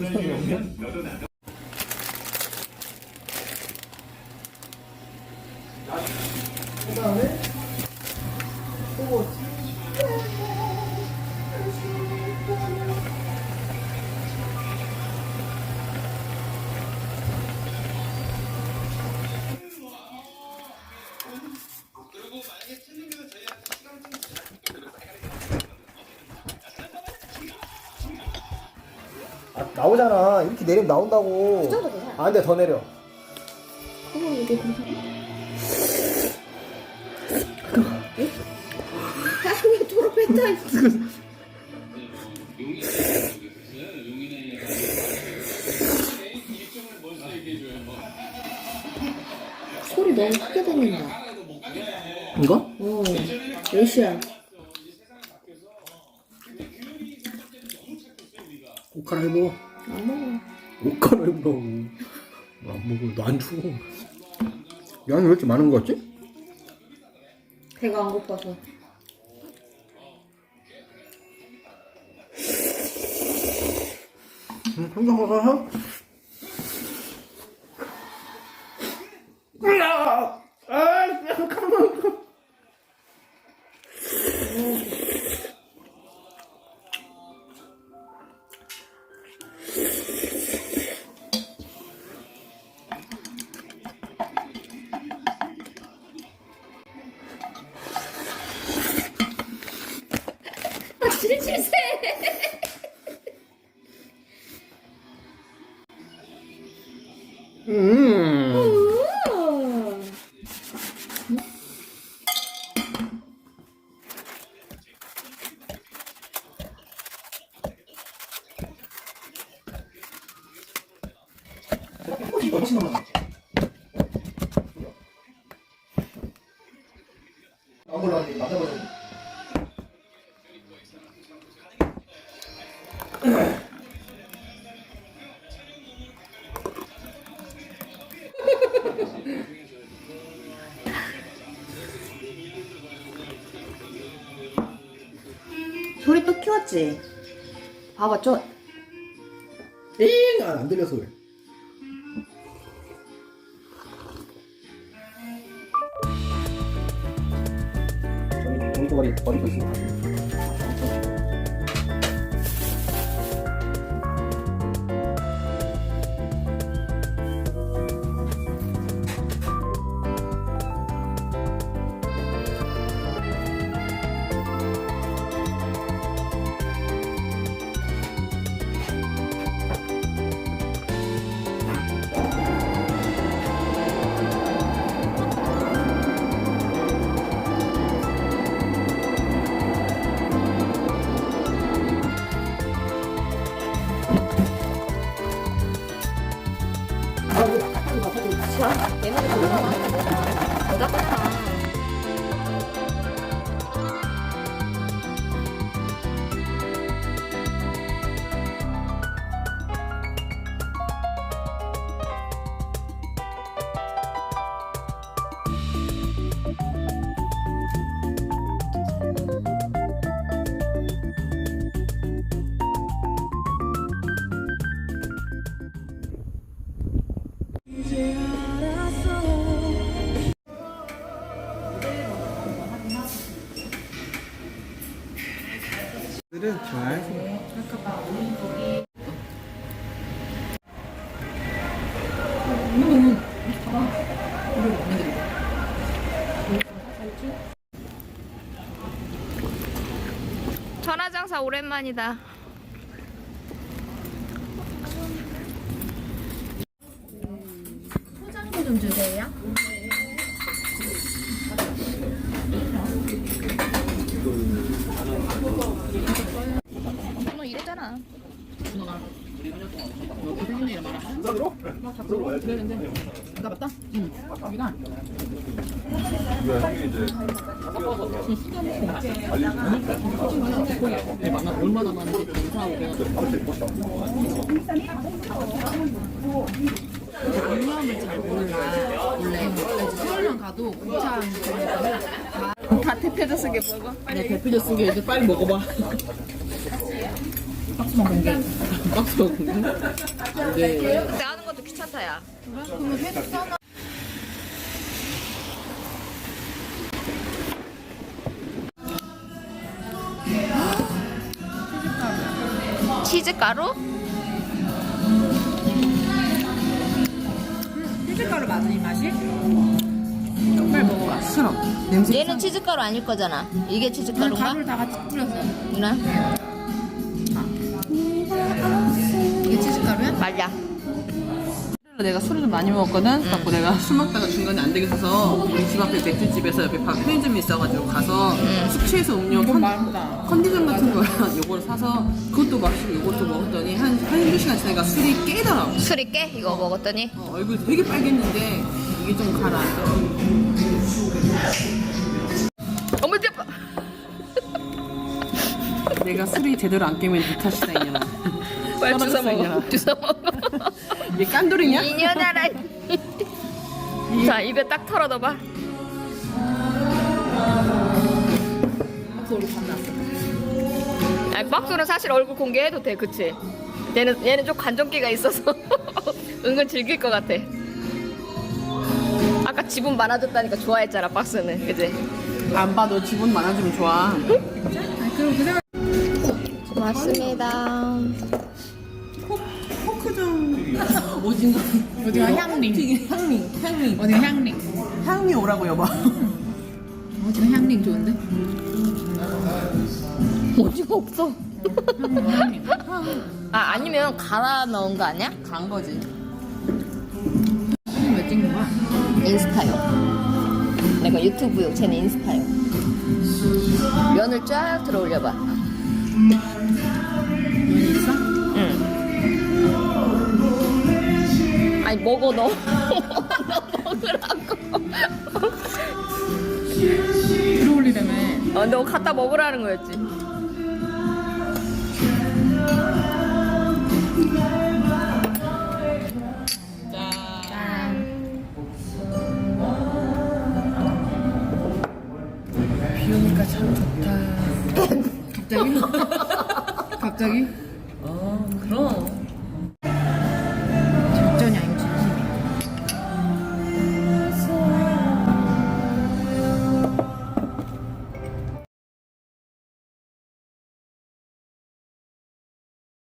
그런 식으로 여러 나가. 아, 나오잖아. 이렇게 내리면 나온다고. 그 정도 괜찮아. 아, 근데 더 내려. 그거 이게 괜찮아? 아왜 졸업했다. 소리 너무 크게 들린다. 이거? 어, 몇 시야? 옷 갈아입어. 안 먹어. 옷 갈아입어. 안 먹어. 너안 줘. 양이 왜 이렇게 많은 거 같지? 배가 안 고파서. 응, 한잔 먹어. 으아! 아, 잠깐만. 음. 음. 이거 치는 거. 안 키웠지? 봐봐, 저, 띵! 아, 안 들려서 그래. 저기 동거리 버리고 있습니다. 了 들은 좋아해서. 전화장사 오랜만이다. 포장도 좀 주세요. 너 이랬잖아. 얼마나 많은지 감사하고 내가 양념을 잘 몰라 원래 그래서 서울만 가도 곱창 다 대표도 쓰게 먹어. 내 대표적 쓴게 이제 빨리 먹어봐. 박스만 공개. 박스만 공개? 이게 근데 하는 것도 회사야. 그래? 회사 치즈가루? 치즈가루 맞아 이 맛이? 정말 먹어봐. 싫어. 냄새. 얘는 치즈가루 아닐 거잖아. 이게 치즈가루인가? 가루를 다 같이 뿌렸어. 누나? 아. 이게 치즈가루야? 말야. 내가 술을 좀 많이 먹었거든. 그래갖고 내가 술 먹다가 중간에 안 되겠어서 우리 집 앞에 맥주집에서 옆에 바- 편의점이 있어가지고 가서 숙취해소 음료 컨. 컨디션 같은 거랑 요거를 사서 그것도 마시고 요것도 먹었더니 한, 한 1시간 지나니까 술이 깨더라고. 술이 깨? 이거 먹었더니? 어, 얼굴이 되게 빨갰는데 이게 좀 가라앉아. 어머, 대박! 내가 술이 제대로 안 깨면 네 탓이다 이년아. 빨리 주워 떨어졌어, 먹어. 이년아. 주워 먹어. 이게 깐돌이냐? 이년아라. 자, 입에 딱 털어 넣어봐. 아니, 박수는 사실 얼굴 공개해도 돼, 그치? 얘는, 얘는 좀 관종기가 있어서 은근 즐길 것 같아. 아까 지분 많아졌다니까 좋아했잖아, 박스는. 그치? 안 봐도 기분 많아지면 좋아. 고맙습니다. 포크 좀 오징어. 어디가 향링. 튀김 향링 향링 어디가 향링. 향이 오라고 여봐. 어디가 향링 좋은데? 오징어 없어. 아, 아니면 갈아 넣은 거 아니야? 간 거지. 향링 왜 찍는 거야? 인스타요. 내가 유튜브용, 쟤는 인스타요. 면을 쫙 들어 올려봐. 먹어 너. 너 먹으라고. 들어 올리려면 어, 너 갖다 먹으라는 거였지.